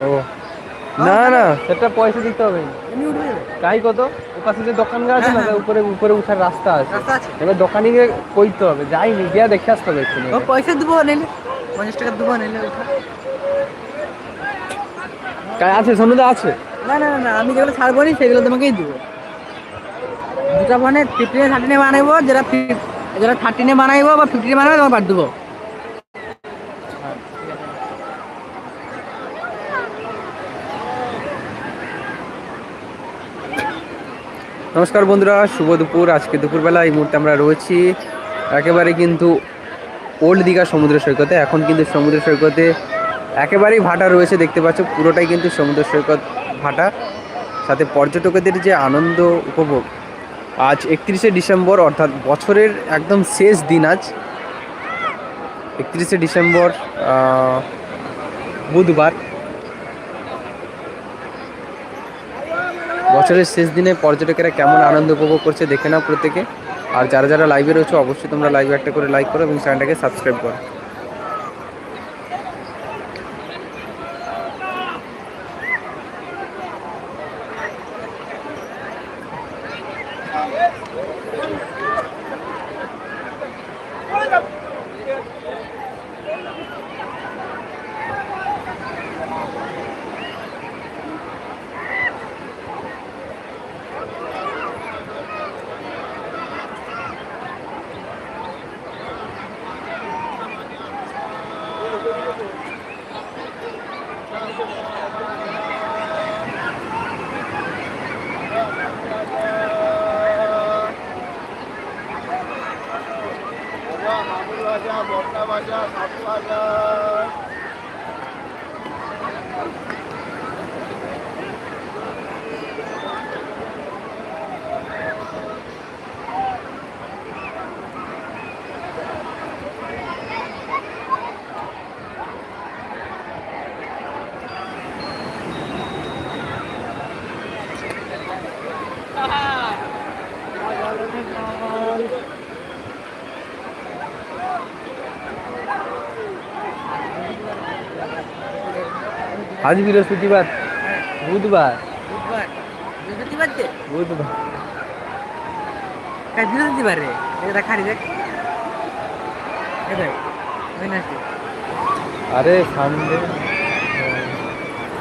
ও। না না। সেটা পয়সা দিতে হবে। তাই কত? ও পাশে যে দোকানগুলো আছে না হ্যাঁ, উপরে উপরে উঠার রাস্তা আছে। এবার দোকানিকে কইতে হবে যাইনি গিয়া দেখে আসতে হবে একটু পয়সা দেবো নিলে। পঞ্চাশ টাকা দেবো নিলে কাজ আছে? সন্ধ্যা আছে? না না না, না আমি যেগুলো ছাড়বো নি সেগুলো তোমাকেই দেবো। দুটা মানে ফিফটিনে থার্টিনে বানাইবো যেটা যেটা থার্টিনে বানাইবো বা ফিফটিনে বানাবো তোমার বাদ দেবো। নমস্কার বন্ধুরা, শুভ দুপুর। আজকে দুপুরবেলা এই মুহূর্তে আমরা রয়েছি একেবারে কিন্তু ওল্ড দীঘা সমুদ্র সৈকতে। এখন কিন্তু সমুদ্র সৈকতে একেবারেই ভাটা রয়েছে, দেখতে পাচ্ছ, পুরোটাই কিন্তু সমুদ্র সৈকত ভাটা। সাথে পর্যটকদের যে আনন্দ উপভোগ, আজ একত্রিশে ডিসেম্বর, অর্থাৎ বছরের একদম শেষ দিন আজ। একত্রিশে ডিসেম্বর বুধবার। বছরের শেষ দিনে পর্যটকেরা কেমন আনন্দ উপভোগ করছে দেখে নাও প্রত্যেকে। আর যারা যারা লাইভে রয়েছে, অবশ্যই তোমরা লাইভে একটা করে লাইক করো এবং চ্যানেলটাকে সাবস্ক্রাইব করো। আজ বৃহস্পতিবার। বুধবার। বুধবার। বুধবার। কাজ বৃহস্পতিবার রে? এটা খারি দেখ। আরে সানডে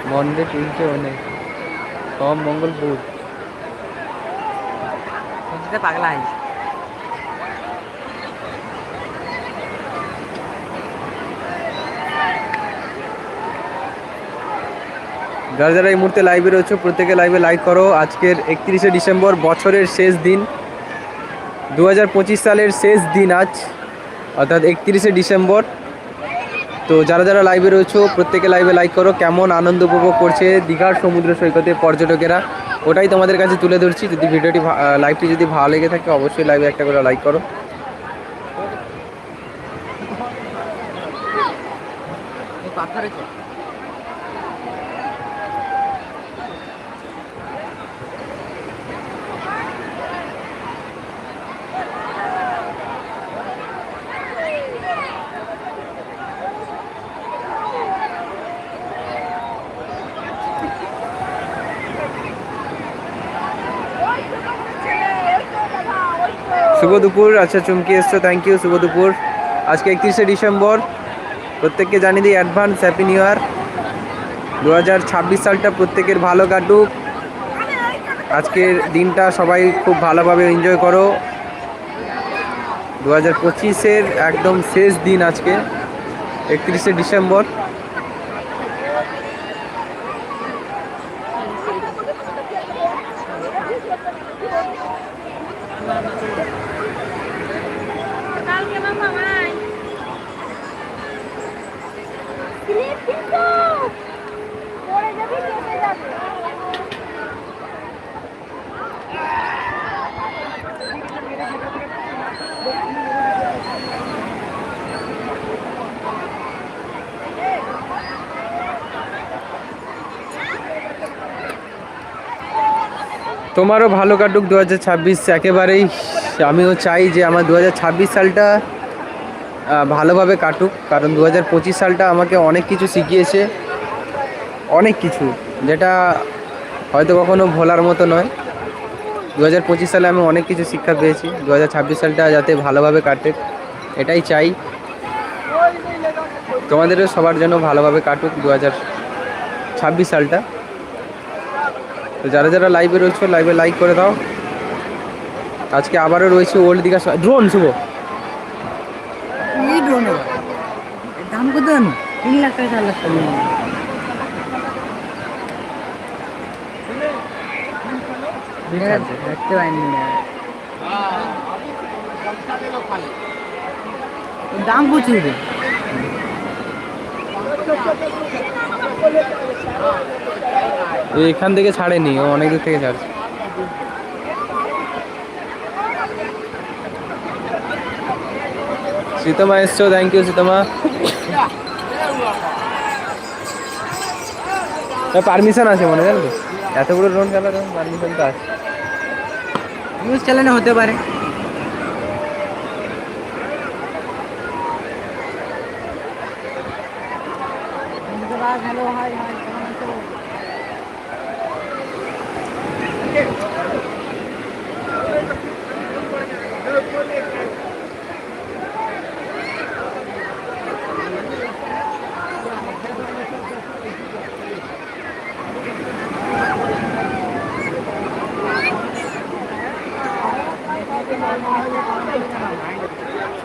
মন্ডে টিউসডে অনেক। সব মঙ্গল বুধ। পাগলা আইস। যারা যারা এই মুহূর্তে লাইভে রয়েছে, প্রত্যেকে লাইভে লাইক করো। আজকের একত্রিশে ডিসেম্বর বছরের শেষ দিন। দু হাজার পঁচিশ সালের শেষ দিন আজ, অর্থাৎ একত্রিশে ডিসেম্বর। তো যারা যারা লাইভে রয়েছে, প্রত্যেকে লাইভে লাইক করো। কেমন আনন্দ উপভোগ করছে দীঘার সমুদ্র সৈকতে পর্যটকেরা, ওটাই তোমাদের কাছে তুলে ধরছি। যদি ভিডিওটি লাইভটি যদি ভালো লেগে থাকে, অবশ্যই লাইভে একটা করে লাইক করো এই পাথরে তো শুভ দুপুর আচ্ছা চুমকি এসছো থ্যাংক ইউ শুভ দুপুর আজকে একত্রিশে ডিসেম্বর। প্রত্যেককে জানিয়ে দিই অ্যাডভান্স হ্যাপি নিউ ইয়ার দু হাজার ছাব্বিশ সালটা প্রত্যেকের ভালো কাটুক। আজকের দিনটা সবাই খুব ভালোভাবে এনজয় করো। দু হাজার পঁচিশের একদম শেষ দিন আজকে, একত্রিশে ডিসেম্বর। তোমারও ভালো কাটুক দু হাজার ছাব্বিশ। একেবারেই আমিও চাই যে আমার দু হাজার ছাব্বিশ সালটা ভালোভাবে কাটুক, কারণ দু হাজার পঁচিশ সালটা আমাকে অনেক কিছু শিখিয়েছে, অনেক কিছু, যেটা হয়তো কখনো ভোলার মতো নয়। দু হাজার পঁচিশ সালে আমি অনেক কিছু শিক্ষা পেয়েছি দু হাজার ছাব্বিশ সালটা যাতে ভালোভাবে কাটে, এটাই চাই। তোমাদেরও সবার জন্য ভালোভাবে কাটুক দু হাজার ছাব্বিশ সালটা। তো যারা যারা লাইভে রয়েছে লাইভে লাইক করে দাও। আজকে আবারও রয়েছে ওল্ড দীঘা ড্রোন শুভ। দাম কত তিন লাখ টাকা চার লাখ টাকা। দেখতে পাইনি। দাম প্রচুর। এখান থেকে ছাড়েনি, ও অনেক দূর থেকে ছাড়ছে। সীতামা এসছো থ্যাংক ইউ সীতমা। পারমিশন আছে মনে জানো এত বড় ড্রোন চালার পারমিশন তো আছে। নিউজ চ্যানেলে হতে পারে হ্যালো হাই হাই কেমন আছো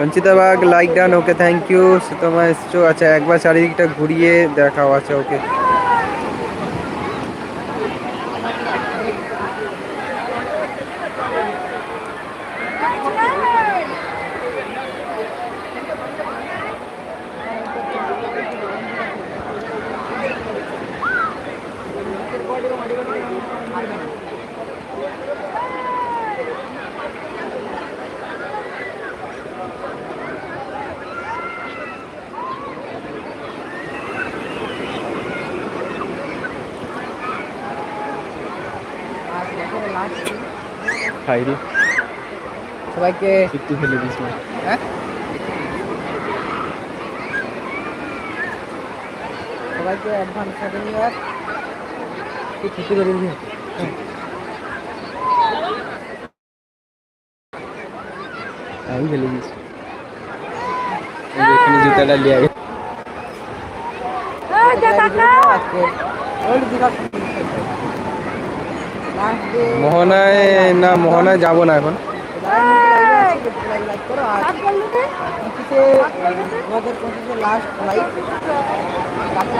Sanchita Bag like done okay thank you Sitama এসছো আচ্ছা একবার চারিদিকটা ঘুরিয়ে দেখাও আচ্ছা ওকে খাইরি। সবাইকে একটু ফেলে দিস না। হ্যাঁ? সবাইকে অ্যাডভান্স হ্যাপি নিউ ইয়ার কি ছুটি করে দিন আমি ফেলে যে এখানে জুতাটা লিয়ে আগে এই যে কাকা আজকে। ওল্ড দীঘা মোহনায় না, মোহনায় যাব না এখন। লাইভ কাকে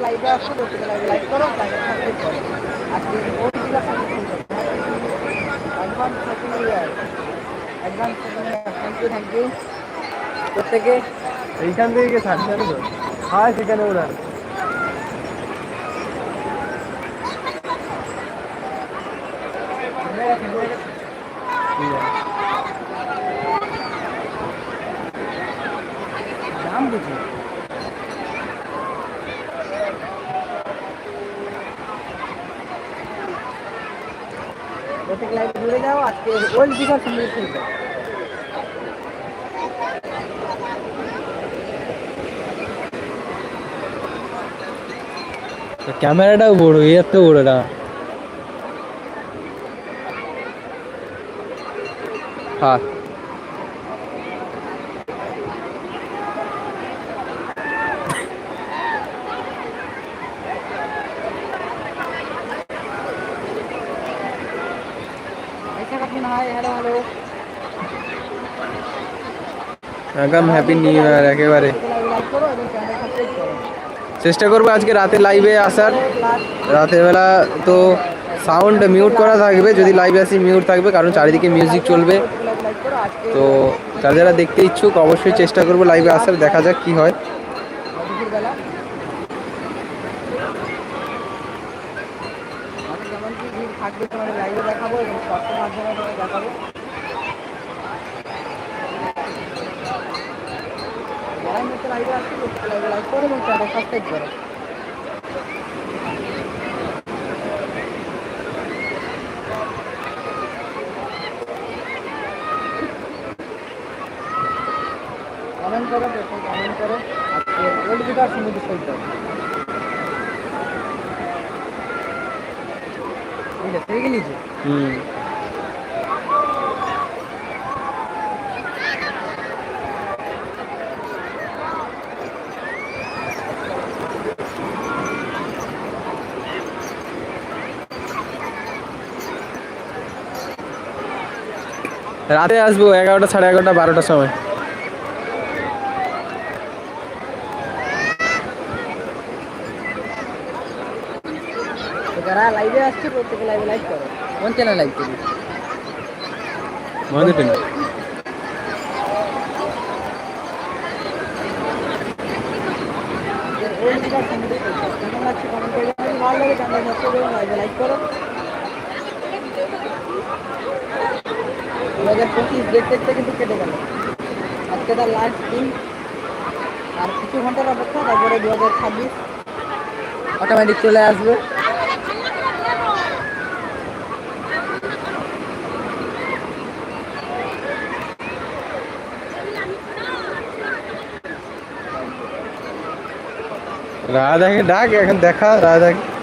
লাইভ লাইভে করো আজকে advance advance thank you thank you প্রত্যেকে এইখান থেকে জানো তো? হ্যাঁ সেখানে ওরা। দাম বুঝি? প্রত্যেক লাইভ ঘুরে যাও, আজকে ওল্ড দীঘার সঙ্গে ক্যামেরাটাও বড় এত বড়টা হ্যাঁ আগাম হ্যাপি নিউ ইয়ার একেবারে চেষ্টা করব আজকে রাতে লাইভে আসার। রাতের বেলা তো সাউন্ড মিউট করা থাকবে, যদি লাইভে আসি মিউট থাকবে, কারণ চারিদিকে মিউজিক চলবে। তো যারা যারা দেখতে ইচ্ছুক, অবশ্যই চেষ্টা করব লাইভে আসার, দেখা যাক কি হয়। চ্যানেলটা সাবস্ক্রাইব করো কমেন্ট করো কমেন্ট করো। আর ওল্ড গিটার ঠিক আছে হুম। রাতে আসব এগারোটা সাড়ে এগারোটা বারোটার সময়। যারা লাইভে আসছে প্রত্যেকে লাইভে লাইভ করো। কোন চ্যানেল লাইভ করবি? মনে ভালো লাগে লাইভ করো। দু হাজার পঁচিশ দেখতে দেখতে কিন্তু কেটে গেল। আজকে তার লাস্ট দিন। আর কিছু ঘণ্টার অপেক্ষা তারপরে দু হাজার ছাব্বিশ। অটোমেটিক চলে আসবে। রাধাকে ডাক, এখন দেখা রাধাকে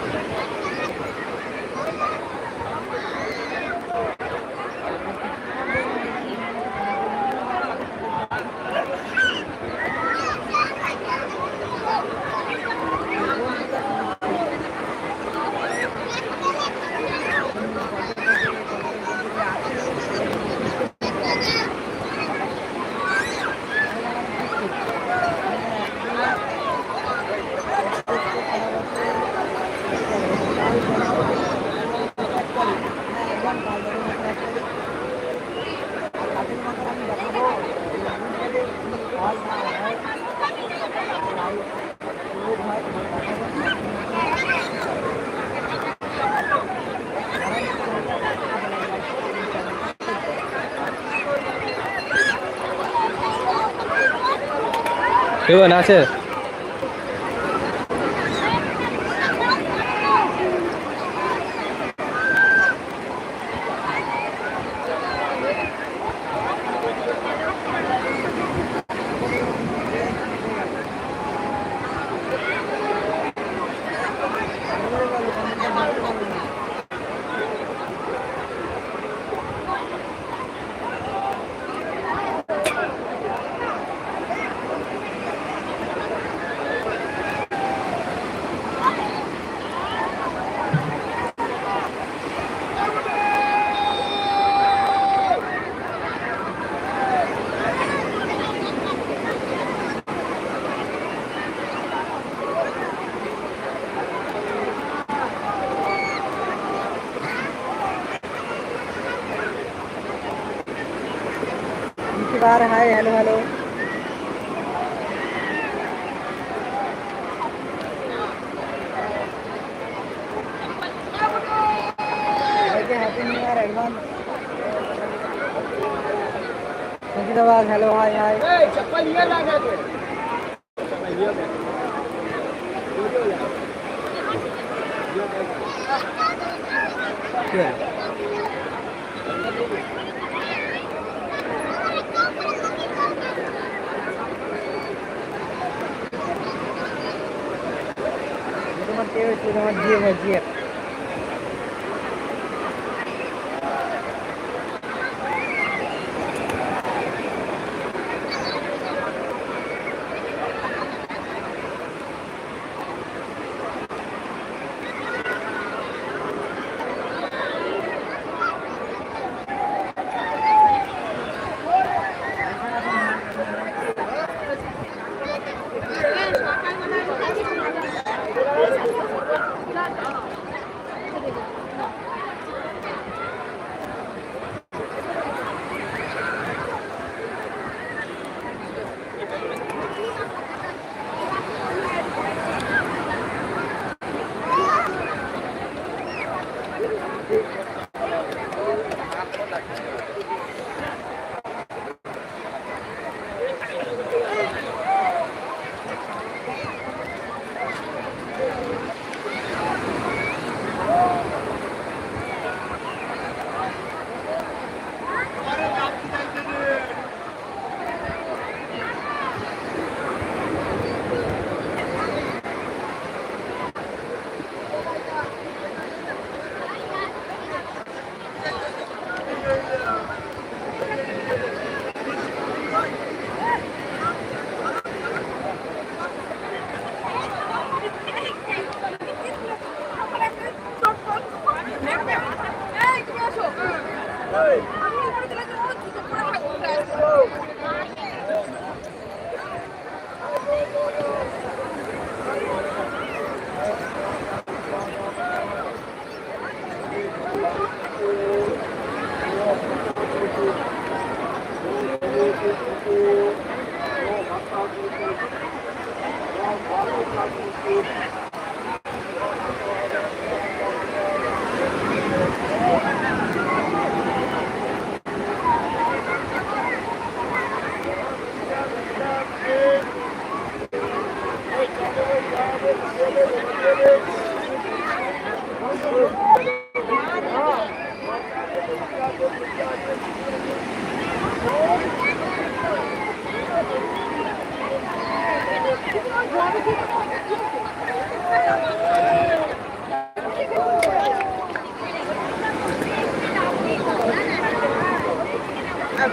কেমন আছে बार hi hello hello Hyderabad hello hi hi चप्पल ये लगा दे Yeah. তোমার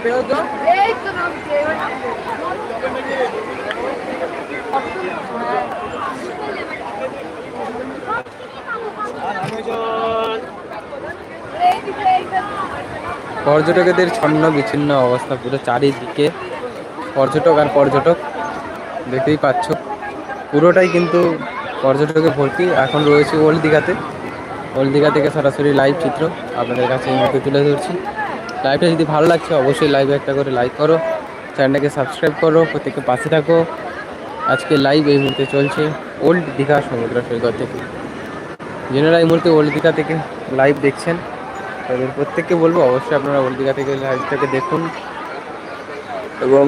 তো। পর্যটকদের ছন্ন বিচ্ছিন্ন অবস্থা পুরো চারিদিকে। পর্যটক আর পর্যটক দেখতেই পাচ্ছ। পুরোটাই কিন্তু পর্যটকে ভর্তি। এখন রয়েছে ওল্ড দীঘাতে ওল্ড দীঘা থেকে সরাসরি লাইভ চিত্র। আপনাদের কাছে এই মুহূর্তে তুলে ধরছি। লাইভটা যদি ভালো লাগছে, অবশ্যই লাইভে একটা করে লাইক করো। চ্যানেলটাকে সাবস্ক্রাইব করো প্রত্যেকে পাশে থাকো। আজকে লাইভ এই মুহূর্তে চলছে ওল্ড দীঘা সমুদ্র সৈকত থেকে। যেনারা এই মুহূর্তে ওল্ড দীঘা থেকে লাইভ দেখছেন। তাদের প্রত্যেককে বলব, অবশ্যই আপনারা ওল্ড দীঘা থেকে লাইভটাকে দেখুন। এবং